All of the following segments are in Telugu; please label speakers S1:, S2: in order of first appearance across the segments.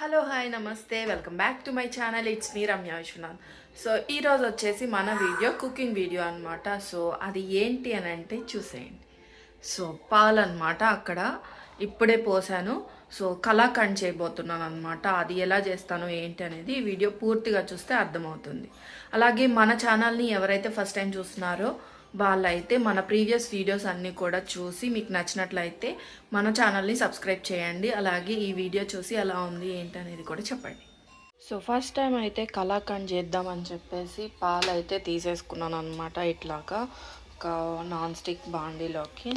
S1: Hello hi namaste. Welcome back to my channel. It's me Ramya Vishwanath. So ఈరోజు వచ్చేసి మన వీడియో కుకింగ్ వీడియో అనమాట సో అది ఏంటి అని అంటే చూసేయండి. సో పాలు అనమాట అక్కడ. ఇప్పుడే పోసాను. సో కళాఖండ్ చేయబోతున్నాను అనమాట అది ఎలా చేస్తాను ఏంటి అనేది వీడియో పూర్తిగా చూస్తే అర్థమవుతుంది. అలాగే మన ఛానల్ని ఎవరైతే ఫస్ట్ టైం చూస్తున్నారో వాళ్ళైతే మన ప్రీవియస్ వీడియోస్ అన్నీ కూడా చూసి మీకు నచ్చినట్లయితే మన ఛానల్ని సబ్స్క్రైబ్ చేయండి. అలాగే ఈ వీడియో చూసి ఎలా ఉంది ఏంటి అనేది కూడా చెప్పండి. సో ఫస్ట్ టైం అయితే కలాఖండ్ చేద్దామని చెప్పేసి పాలు అయితే తీసేసుకున్నాను అనమాట ఇట్లాగా ఒక నాన్ స్టిక్ బాండీలోకి.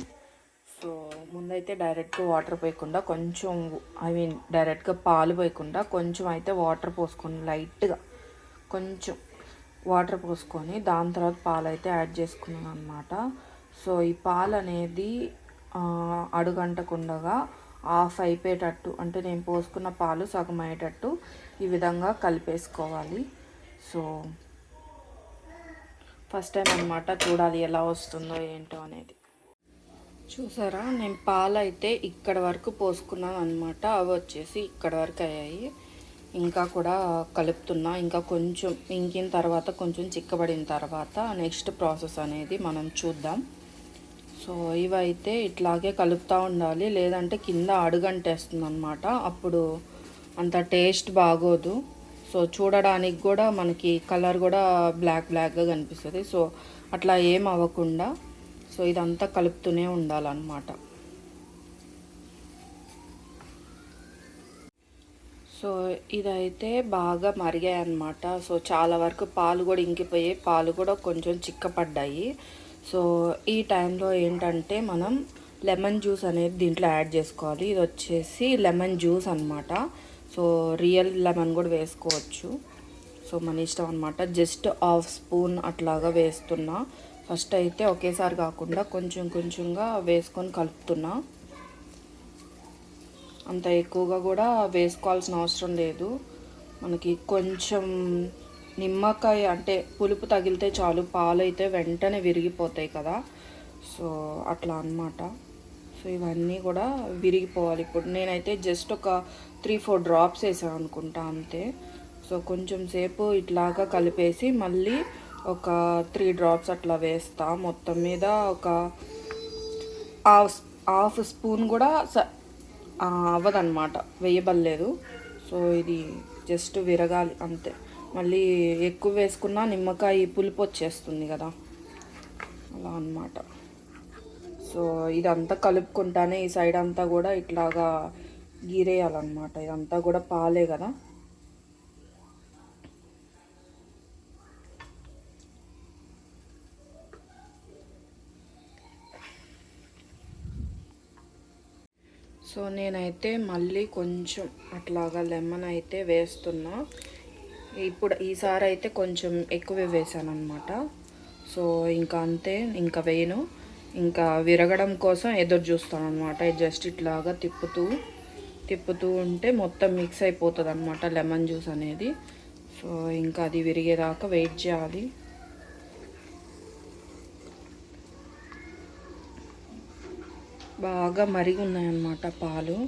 S1: సో ముందైతే డైరెక్ట్గా వాటర్ పోయకుండా కొంచెం ఐ మీన్ డైరెక్ట్గా పాలు పోయకుండా కొంచెం అయితే వాటర్ పోసుకుని లైట్గా కొంచెం వాటర్ పోసుకొని దాని తర్వాత పాలు అయితే యాడ్ చేసుకున్నాను అనమాట సో ఈ పాలు అనేది అడుగంటకుండగా ఆఫ్ అయిపోయేటట్టు అంటే నేను పోసుకున్న పాలు సగం అయ్యేటట్టు ఈ విధంగా కలిపేసుకోవాలి. సో ఫస్ట్ టైం అనమాట చూడాలి ఎలా వస్తుందో ఏంటో అనేది. చూసారా? నేను పాలు అయితే ఇక్కడ వరకు పోసుకున్నాను అనమాట అవి వచ్చేసి ఇక్కడ వరకు అయ్యాయి. ఇంకా కూడా కలుపుతున్నా. ఇంకా కొంచెం ఇంకిన తర్వాత కొంచెం చిక్కబడిన తర్వాత నెక్స్ట్ ప్రాసెస్ అనేది మనం చూద్దాం. సో ఇవైతే ఇట్లాగే కలుపుతూ ఉండాలి. లేదంటే కింద అడుగంటేస్తుంది అనమాట అప్పుడు అంత టేస్ట్ బాగోదు. సో చూడడానికి కూడా మనకి కలర్ కూడా బ్లాక్ బ్లాక్గా కనిపిస్తుంది. సో అట్లా ఏం అవ్వకుండా సో ఇదంతా కలుపుతూనే ఉండాలన్నమాట. సో ఇదైతే బాగా మరిగాయి అనమాట సో చాలా వరకు పాలు కూడా ఇంకిపోయి పాలు కూడా కొంచెం చిక్కపడ్డాయి. సో ఈ టైంలో ఏంటంటే మనం లెమన్ జ్యూస్ అనేది దీంట్లో యాడ్ చేసుకోవాలి. ఇది వచ్చేసి లెమన్ జ్యూస్ అన్నమాట. సో రియల్ లెమన్ కూడా వేసుకోవచ్చు. సో మన ఇష్టం అనమాట జస్ట్ హాఫ్ స్పూన్ అట్లాగా వేస్తున్నా. ఫస్ట్ అయితే ఒకేసారి కాకుండా కొంచెం కొంచెంగా వేసుకొని కలుపుతున్నా. అంత ఎక్కువగా కూడా వేసుకోవాల్సిన అవసరం లేదు. మనకి కొంచెం నిమ్మకాయ అంటే పులుపు తగిలితే చాలు పాలు అయితే వెంటనే విరిగిపోతాయి కదా. సో అట్లా అన్నమాట. సో ఇవన్నీ కూడా విరిగిపోవాలి. ఇప్పుడు నేనైతే జస్ట్ ఒక త్రీ ఫోర్ డ్రాప్స్ వేసాను అనుకుంటా అంతే. సో కొంచెం సేపు ఇట్లాగా కలిపేసి మళ్ళీ ఒక త్రీ డ్రాప్స్ అట్లా వేస్తా. మొత్తం మీద ఒక హాఫ్ హాఫ్ స్పూన్ కూడా స అవ్వదన్నమాట. వేయబడలేదు. సో ఇది జస్ట్ విరగాలి అంతే. మళ్ళీ ఎక్కువ వేసుకున్నా నిమ్మకాయ పులుపు వచ్చేస్తుంది కదా. అలా అన్నమాట. సో ఇదంతా కలుపుకుంటానే ఈ సైడ్ అంతా కూడా ఇట్లాగా గీరేయాలన్నమాట. ఇదంతా కూడా పాలే కదా. సో నేనైతే మళ్ళీ కొంచెం అట్లాగా లెమన్ అయితే వేస్తున్నా. ఇప్పుడు ఈసారి అయితే కొంచెం ఎక్కువ వేసాను అనమాట సో ఇంకా అంతే ఇంకా వేయను. ఇంకా విరగడం కోసం ఎదురు చూస్తాను అనమాట జస్ట్ ఇట్లాగా తిప్పుతూ తిప్పుతూ ఉంటే మొత్తం మిక్స్ అయిపోతుంది అనమాట లెమన్ జ్యూస్ అనేది. సో ఇంకా అది విరిగేదాకా వెయిట్ చేయాలి. బాగా మరిగి ఉన్నాయన్నమాట పాలు.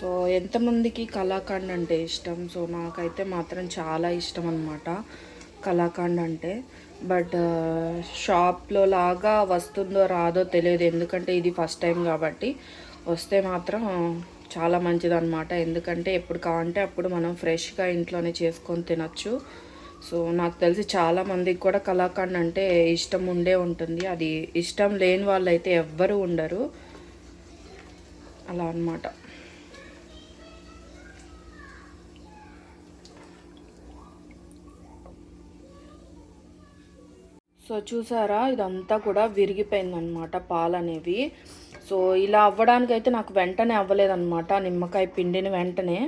S1: సో ఎంతమందికి కళాఖండ్ అంటే ఇష్టం? సో నాకైతే మాత్రం చాలా ఇష్టం అనమాట కళాఖండ్ అంటే. బట్ షాప్లో లాగా వస్తుందో రాదో తెలియదు. ఎందుకంటే ఇది ఫస్ట్ టైం కాబట్టి వస్తే మాత్రం చాలా మంచిదన్నమాట. ఎందుకంటే ఎప్పుడు కావంటే అప్పుడు మనం ఫ్రెష్గా ఇంట్లోనే చేసుకొని తినచ్చు. సో నాకు తెలిసి చాలా మందికి కూడా కళాఖండ్ అంటే ఇష్టం ఉండే ఉంటుంది. అది ఇష్టం లేని వాళ్ళు అయితే ఎవ్వరూ ఉండరు. అలా అన్నమాట. సో చూసారా? ఇదంతా కూడా విరిగిపోయిందనమాట పాలు అనేవి సో ఇలా అవ్వడానికైతే నాకు వెంటనే అవ్వలేదన్నమాట. నిమ్మకాయ పిండిని వెంటనే.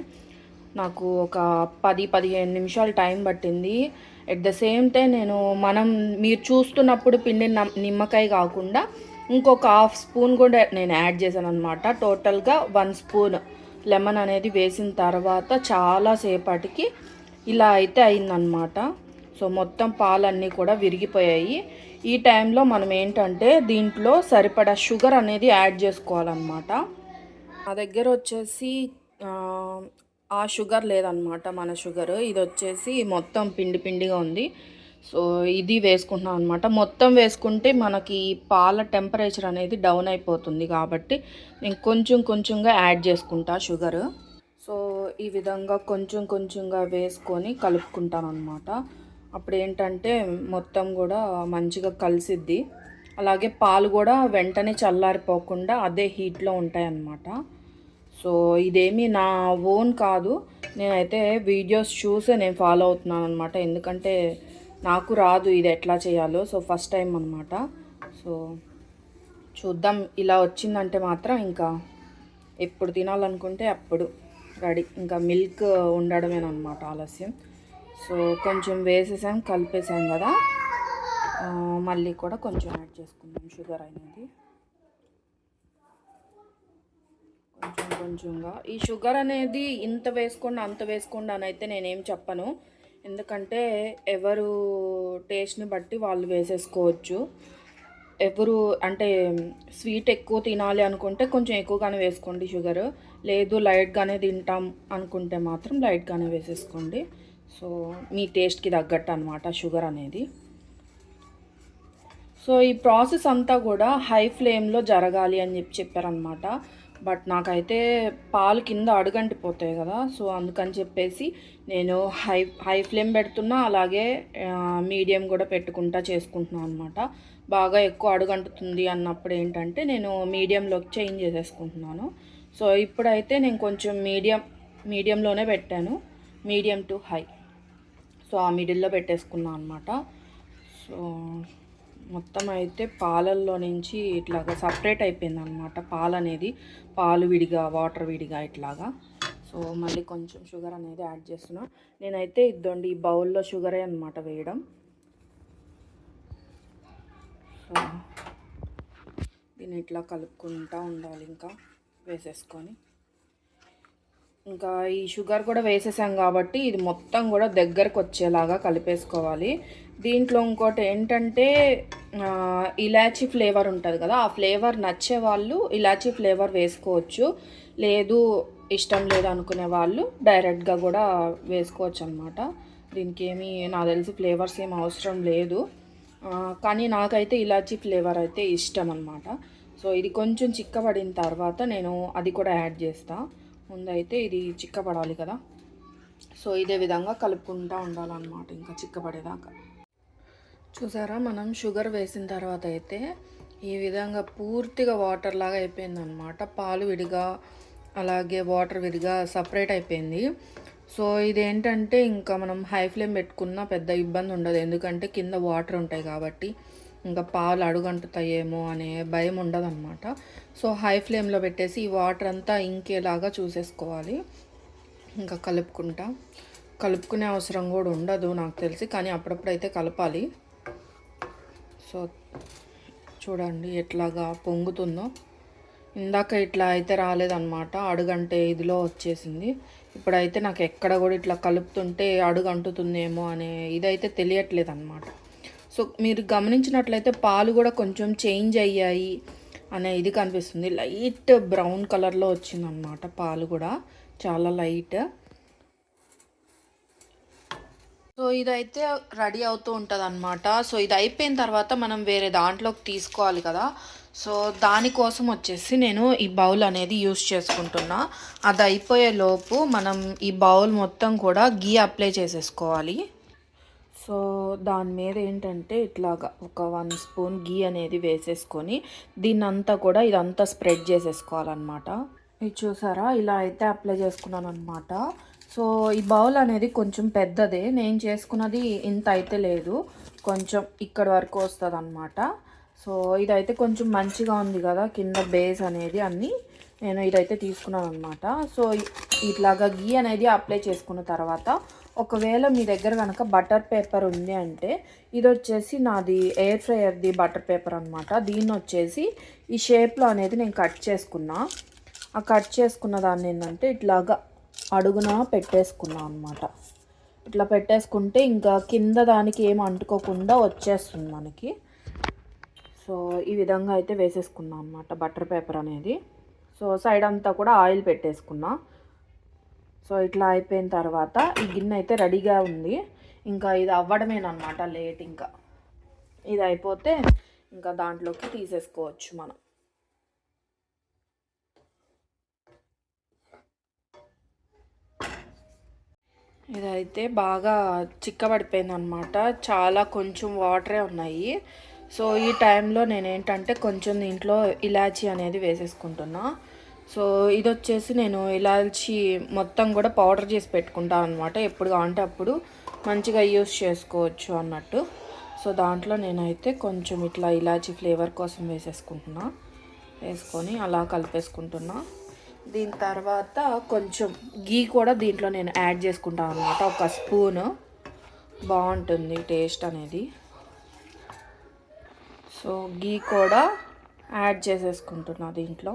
S1: నాకు ఒక పది పదిహేను నిమిషాలు టైం పట్టింది. ఎట్ ద సేమ్ టైం నేను మనం మీరు చూస్తున్నప్పుడు పిండి నిమ్మకాయ కాకుండా ఇంకొక హాఫ్ స్పూన్ కూడా నేను యాడ్ చేశాను అనమాట టోటల్గా వన్ స్పూన్ లెమన్ అనేది వేసిన తర్వాత చాలాసేపటికి ఇలా అయితే అయిందనమాట సో మొత్తం పాలన్నీ కూడా విరిగిపోయాయి. ఈ టైంలో మనం ఏంటంటే దీంట్లో సరిపడా షుగర్ అనేది యాడ్ చేసుకోవాలన్నమాట. నా దగ్గర వచ్చేసి ఆ, షుగర్ లేదనమాట మన షుగర్. ఇది వచ్చేసి మొత్తం పిండి పిండిగా ఉంది. సో ఇది వేసుకుంటున్నాం అనమాట మొత్తం వేసుకుంటే మనకి పాల టెంపరేచర్ అనేది డౌన్ అయిపోతుంది కాబట్టి నేను కొంచెం కొంచెంగా యాడ్ చేసుకుంటా షుగర్. సో ఈ విధంగా కొంచెం కొంచెంగా వేసుకొని కలుపుకుంటాను అనమాట అప్పుడు ఏంటంటే మొత్తం కూడా మంచిగా కలిసిద్ది. అలాగే పాలు కూడా వెంటనే చల్లారిపోకుండా అదే హీట్లో ఉంటాయన్నమాట. సో ఇదేమి నా ఓన్ కాదు. నేనైతే వీడియోస్ చూసే నేను ఫాలో అవుతున్నాను అనమాట ఎందుకంటే నాకు రాదు ఇది ఎట్లా చేయాలో. సో ఫస్ట్ టైం అనమాట సో చూద్దాం ఇలా వచ్చిందంటే మాత్రం ఇంకా ఎప్పుడు తినాలనుకుంటే అప్పుడు రెడీ. ఇంకా మిల్క్ ఉండడమేనమాట ఆలస్యం. సో కొంచెం వేసేసాం కలిపేసాం కదా. మళ్ళీ కూడా కొంచెం యాడ్ చేసుకుందాం షుగర్ అనేది. కొంచెం కొంచెంగా. ఈ షుగర్ అనేది ఇంత వేసుకోండి అంత వేసుకోండి అని అయితే నేనేం చెప్పను. ఎందుకంటే ఎవరు టేస్ట్ని బట్టి వాళ్ళు వేసేసుకోవచ్చు. ఎవరు అంటే స్వీట్ ఎక్కువ తినాలి అనుకుంటే కొంచెం ఎక్కువగానే వేసుకోండి షుగర్. లేదు లైట్గానే తింటాం అనుకుంటే మాత్రం లైట్గానే వేసేసుకోండి. సో మీ టేస్ట్కి తగ్గట్టు అనమాట షుగర్ అనేది. సో ఈ ప్రాసెస్ అంతా కూడా హై ఫ్లేమ్లో జరగాలి అని చెప్పి చెప్పారనమాట బట్ నాకైతే పాలు కింద అడుగంటిపోతాయి కదా సో అందుకని చెప్పేసి నేను హై హై ఫ్లేమ్ పెడుతున్నా అలాగే మీడియం కూడా పెట్టుకుంటా చేసుకుంటున్నాను అనమాట బాగా ఎక్కువ అడుగంటుతుంది అన్నప్పుడు ఏంటంటే నేను మీడియంలోకి చేంజ్ చేసేసుకుంటున్నాను. సో ఇప్పుడైతే నేను కొంచెం మీడియం మీడియంలోనే పెట్టాను. Medium to high. సో ఆ మిడిల్లో పెట్టేసుకున్నాను అనమాట సో మొత్తం అయితే పాలల్లో నుంచి ఇట్లాగా సపరేట్ అయిపోయింది అనమాట పాలు అనేది పాలు విడిగా వాటర్ విడిగా ఇట్లాగా. సో మళ్ళీ కొంచెం షుగర్ అనేది యాడ్ చేస్తున్నా. నేనైతే ఇద్దండి ఈ బౌల్లో షుగరే అనమాట వేయడం. సో దీన్ని ఇట్లా కలుపుకుంటూ ఉండాలి ఇంకా వేసేసుకొని. ఇంకా ఈ షుగర్ కూడా వేసేసాం కాబట్టి ఇది మొత్తం కూడా దగ్గరకు వచ్చేలాగా కలిపేసుకోవాలి. దీంట్లో ఇంకోటి ఏంటంటే ఇలాచి ఇలాచీ ఫ్లేవర్ ఉంటుంది కదా ఆ ఫ్లేవర్ నచ్చే వాళ్ళు ఇలాచీ ఫ్లేవర్ వేసుకోవచ్చు. లేదు ఇష్టం లేదు అనుకునే వాళ్ళు డైరెక్ట్గా కూడా వేసుకోవచ్చు అనమాట దీనికి ఏమి నాకు తెలిసి ఫ్లేవర్స్ ఏం అవసరం లేదు. కానీ నాకైతే ఇలాచీ ఫ్లేవర్ అయితే ఇష్టం అనమాట సో ఇది కొంచెం చిక్కబడిన తర్వాత నేను అది కూడా యాడ్ చేస్తాను ముందైతే ఇది చిక్కబడాలి కదా. సో ఇదే విధంగా కలుపుకుంటూ ఉండాలన్నమాట ఇంకా చిక్కబడేదాకా. చూసారా మనం షుగర్ వేసిన తర్వాత అయితే ఈ విధంగా పూర్తిగా వాటర్ లాగా అయిపోయిందనమాట పాలు విడిగా అలాగే వాటర్ విడిగా సపరేట్ అయిపోయింది. సో ఇదేంటంటే ఇంకా మనం హై ఫ్లేమ్ పెట్టుకున్న పెద్ద ఇబ్బంది ఉండదు ఎందుకంటే కింద వాటర్ ఉంటాయి కాబట్టి. ఇంకా పాలు అడుగంటుతాయేమో అనే భయం ఉండదన్నమాట. సో హై ఫ్లేమ్లో పెట్టేసి ఈ వాటర్ అంతా ఇంకేలాగా చూసేసుకోవాలి. ఇంకా కలుపుకుంటా. కలుపుకునే అవసరం కూడా ఉండదు నాకు తెలిసి కానీ అప్పుడప్పుడు అయితే కలపాలి. సో చూడండి ఎట్లాగా పొంగుతుందో. ఇందాక ఇట్లా అయితే రాలేదన్నమాట అడుగంటే ఇదిలో వచ్చేసింది. ఇప్పుడైతే నాకు ఎక్కడ కూడా ఇట్లా కలుపుతుంటే అడుగు అంటుతుందేమో అనే ఇదైతే తెలియట్లేదు అనమాట సో మీరు గమనించినట్లయితే పాలు కూడా కొంచెం చేంజ్ అయ్యాయి అనే ఇది కనిపిస్తుంది. లైట్ బ్రౌన్ కలర్లో వచ్చిందనమాట పాలు కూడా. చాలా లైట్. సో ఇదైతే రెడీ అవుతూ ఉంటుంది అనమాట సో ఇది అయిపోయిన తర్వాత మనం వేరే దాంట్లోకి తీసుకోవాలి కదా. సో దానికోసం వచ్చేసి నేను ఈ బౌల్ అనేది యూస్ చేసుకుంటున్నా. అది అయిపోయే లోపు మనం ఈ బౌల్ మొత్తం కూడా గీ అప్లై చేసేసుకోవాలి. సో దాని మీద ఏంటంటే ఇట్లాగా ఒక వన్ స్పూన్ గీ అనేది వేసేసుకొని దీన్ని అంతా కూడా ఇదంతా స్ప్రెడ్ చేసేసుకోవాలన్నమాట. ఇది చూసారా? ఇలా అయితే అప్లై చేసుకున్నాను అనమాట సో ఈ బౌల్ అనేది కొంచెం పెద్దదే. నేను చేసుకున్నది ఇంత అయితే లేదు. కొంచెం ఇక్కడ వరకు వస్తుంది అనమాట సో ఇదైతే కొంచెం మంచిగా ఉంది కదా కింద బేస్ అనేది అన్నీ. నేను ఇదైతే తీసుకున్నాను అనమాట సో ఇట్లాగా గీ అనేది అప్లై చేసుకున్న తర్వాత ఒకవేళ మీ దగ్గర కనుక బటర్ పేపర్ ఉంది అంటే ఇది వచ్చేసి నాది ఎయిర్ ఫ్రైయర్ది బటర్ పేపర్ అనమాట దీన్ని వచ్చేసి ఈ షేప్లో అనేది నేను కట్ చేసుకున్నా. ఆ కట్ చేసుకున్న దాన్ని ఏంటంటే ఇట్లాగా అడుగున పెట్టేసుకున్నా అనమాట ఇట్లా పెట్టేసుకుంటే ఇంకా కింద దానికి ఏం అంటుకోకుండా వచ్చేస్తుంది మనకి. సో ఈ విధంగా అయితే వేసేసుకున్నాం అనమాట బటర్ పేపర్ అనేది. సో సైడ్ అంతా కూడా ఆయిల్ పెట్టేసుకున్నా. సో ఇట్లా అయిపోయిన తర్వాత ఈ గిన్నె అయితే రెడీగా ఉంది. ఇంకా ఇది అవ్వడమేనమాట లేట్ ఇంకా. ఇది అయిపోతే ఇంకా దాంట్లోకి తీసేసుకోవచ్చు మనం. ఇదైతే బాగా చిక్కబడిపోయింది అనమాట చాలా కొంచెం వాటరే ఉన్నాయి. సో ఈ టైంలో నేను ఏంటంటే కొంచెం దీంట్లో ఇలాచీ అనేది వేసేసుకుంటున్నా. సో ఇది వచ్చేసి నేను ఇలాచి మొత్తం కూడా పౌడర్ చేసి పెట్టుకుంటాను అనమాట ఎప్పుడు కావాలంటే అప్పుడు మంచిగా యూస్ చేసుకోవచ్చు అన్నట్టు. సో దాంట్లో నేనైతే కొంచెం ఇట్లా ఇలాచి ఫ్లేవర్ కోసం వేసేసుకుంటున్నా. వేసుకొని అలా కలిపేసుకుంటున్నా. దీని తర్వాత కొంచెం గీ కూడా దీంట్లో నేను యాడ్ చేసుకుంటాను అనమాట ఒక స్పూను. బాగుంటుంది టేస్ట్ అనేది. సో గీ కూడా యాడ్ చేసేసుకుంటున్నా దీంట్లో.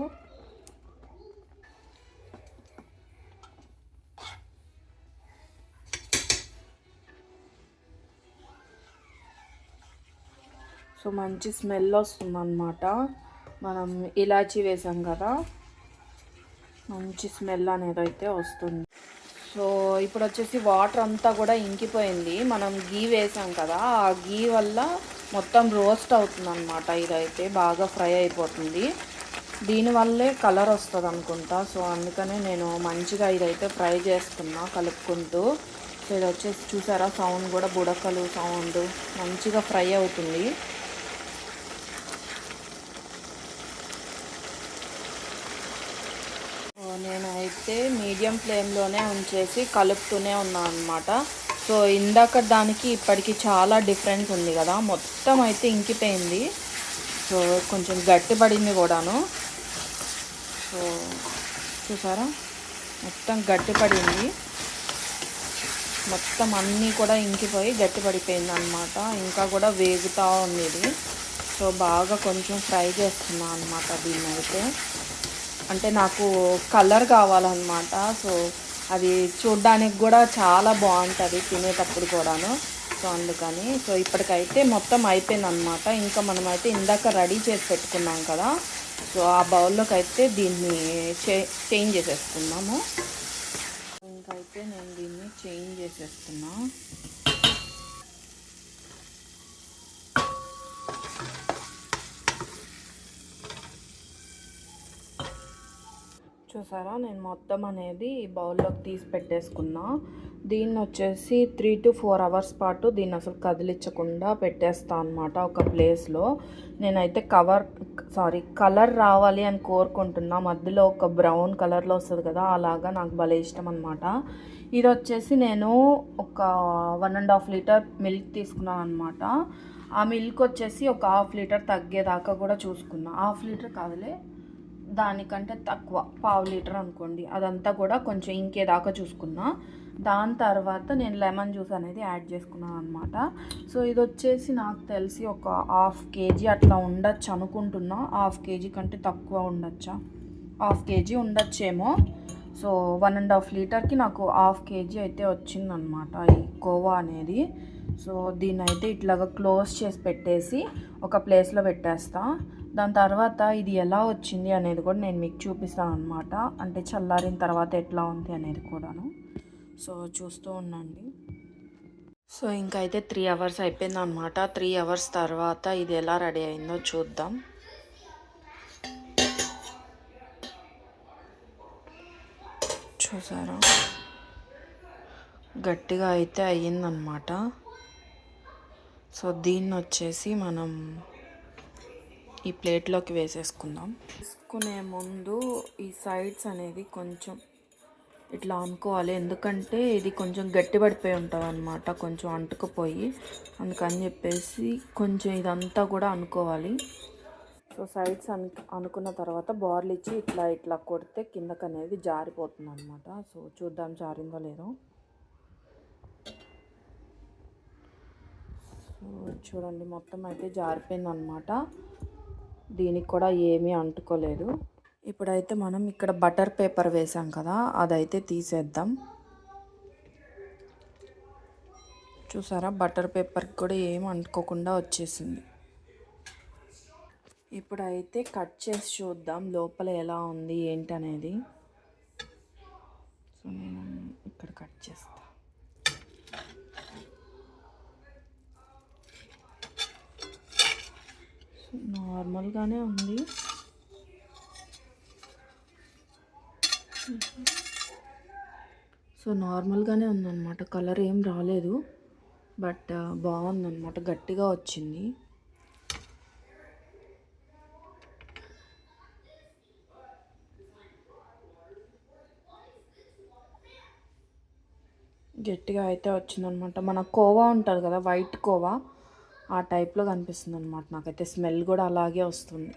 S1: సో మంచి స్మెల్ వస్తుందన్నమాట. మనం ఇలాచీ వేసాం కదా మంచి స్మెల్ అనేది అయితే వస్తుంది. సో ఇప్పుడు వచ్చేసి వాటర్ అంతా కూడా ఇంకిపోయింది. మనం గీ వేసాం కదా ఆ గీ వల్ల మొత్తం రోస్ట్ అవుతుంది అనమాట ఇదైతే బాగా ఫ్రై అయిపోతుంది. దీనివల్లే కలర్ వస్తుంది అనుకుంటా. సో అందుకనే నేను మంచిగా ఇదైతే ఫ్రై చేస్తున్నా కలుపుకుంటూ. సో ఇది వచ్చేసి చూసారా సౌండ్ కూడా బుడకలు సౌండ్ మంచిగా ఫ్రై అవుతుంది. అయితే మీడియం ఫ్లేమ్లోనే ఉంచేసి కలుపుతూనే ఉన్నాను అనమాట సో ఇందాక దానికి ఇప్పటికి చాలా డిఫరెన్స్ ఉంది కదా. మొత్తం అయితే ఇంకిపోయింది. సో కొంచెం గట్టిపడింది కూడాను. సో చూసారా? మొత్తం గట్టిపడింది. మొత్తం అన్నీ కూడా ఇంకిపోయి గట్టిపడిపోయింది అనమాట ఇంకా కూడా వేగుతూ ఉంది సో బాగా కొంచెం ఫ్రై చేస్తున్నాను అనమాట దీన్ని అయితే అంటే నాకు కలర్ కావాలన్నమాట. సో అది చూడ్డానికి కూడా చాలా బాగుంటుంది తినేటప్పుడు కూడాను. సో అందుకని. సో ఇప్పటికైతే మొత్తం అయిపోయింది అనమాట ఇంకా మనమైతే ఇందాక రెడీ చేసి పెట్టుకున్నాం కదా. సో ఆ బౌల్లోకి అయితే దీన్ని చే చేంజ్ చేసేసుకున్నాము ఇంకైతే నేను దీన్ని చేంజ్ చేసేస్తున్నాను చూసారా? నేను మొత్తం అనేది బౌల్లోకి తీసి పెట్టేసుకున్నా. దీన్ని వచ్చేసి త్రీ టు ఫోర్ అవర్స్ పాటు దీన్ని అసలు కదిలించకుండా పెట్టేస్తా అనమాట ఒక ప్లేస్లో. నేనైతే కవర్ సారీ కలర్ రావాలి అని కోరుకుంటున్నా. మధ్యలో ఒక బ్రౌన్ కలర్లో వస్తుంది కదా అలాగా నాకు భలే ఇష్టం అనమాట ఇది వచ్చేసి నేను ఒక one and half litre milk తీసుకున్నాను అనమాట ఆ మిల్క్ వచ్చేసి ఒక హాఫ్ లీటర్ తగ్గేదాకా కూడా చూసుకున్నా. హాఫ్ లీటర్ కాదులే దానికంటే తక్కువ పావు లీటర్ అనుకోండి. అదంతా కూడా కొంచెం ఇంకేదాకా చూసుకున్నా దాని తర్వాత నేను లెమన్ జ్యూస్ అనేది యాడ్ చేసుకున్నాను అనమాట సో ఇది వచ్చేసి నాకు తెలిసి ఒక హాఫ్ కేజీ అట్లా ఉండొచ్చు అనుకుంటున్నా. హాఫ్ కేజీ కంటే తక్కువ ఉండొచ్చా? హాఫ్ కేజీ ఉండొచ్చేమో. సో వన్ అండ్ హాఫ్ లీటర్కి నాకు హాఫ్ కేజీ అయితే వచ్చిందనమాట ఈ కోవా అనేది. సో దీన్ని అయితే ఇట్లాగా క్లోజ్ చేసి పెట్టేసి ఒక ప్లేస్లో పెట్టేస్తాను దాని తర్వాత ఇది ఎలా వచ్చింది అనేది కూడా నేను మీకు చూపిస్తాను అనమాట అంటే చల్లారిన తర్వాత ఎట్లా ఉంది అనేది కూడాను. సో చూస్తూ ఉండండి. సో ఇంకైతే త్రీ అవర్స్ అయిపోయింది అనమాట త్రీ అవర్స్ తర్వాత ఇది ఎలా రెడీ అయిందో చూద్దాం. చూసారా? గట్టిగా అయితే అయ్యిందనమాట సో దీన్ని వచ్చేసి మనం ఈ ప్లేట్లోకి వేసేసుకుందాం. వేసుకునే ముందు ఈ సైడ్స్ అనేది కొంచెం ఇట్లా అనుకోవాలి ఎందుకంటే ఇది కొంచెం గట్టిపడిపోయి ఉంటుంది అనమాట కొంచెం అంటుకుపోయి. అందుకని చెప్పేసి కొంచెం ఇదంతా కూడా అనుకోవాలి సో సైడ్స్ అను అనుకున్న తర్వాత బార్లు ఇచ్చి ఇట్లా ఇట్లా కొడితే కిందకు అనేది జారిపోతుంది అనమాట సో చూద్దాం జారిందో లేదో. సో చూడండి మొత్తం అయితే జారిపోయింది అనమాట దీనికి కూడా ఏమీ అంటుకోలేదు. ఇప్పుడైతే మనం ఇక్కడ బటర్ పేపర్ వేసాం కదా అదైతే తీసేద్దాం. చూసారా బటర్ పేపర్కి కూడా ఏం అంటుకోకుండా వచ్చేసింది. ఇప్పుడైతే కట్ చేసి చూద్దాం లోపల ఎలా ఉంది ఏంటనేది. సో నేను ఇక్కడ కట్ చేస్తాను సో నార్మల్గానే ఉంది. సో నార్మల్గానే ఉందన్నమాట. కలర్ ఏం రాలేదు. బట్ బాగుందన్నమాట. గట్టిగా వచ్చింది. గట్టిగా అయితే వచ్చిందనమాట మన కోవా ఉంటుంది కదా వైట్ కోవా? ఆ టైప్లో కనిపిస్తుంది అనమాట నాకైతే. స్మెల్ కూడా అలాగే వస్తుంది.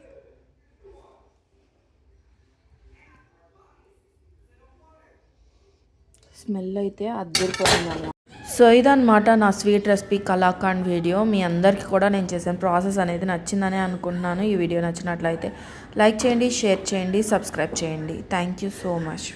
S1: స్మెల్ అయితే అద్దరిపోతుంది అనమాట సో ఇదనమాట నా స్వీట్ రెసిపీ కలాకాండ్ వీడియో. మీ అందరికీ కూడా నేను చేసిన ప్రాసెస్ అనేది నచ్చిందని అనుకుంటున్నాను. ఈ వీడియో నచ్చినట్లయితే లైక్ చేయండి షేర్ చేయండి సబ్స్క్రైబ్ చేయండి. Thank you so much.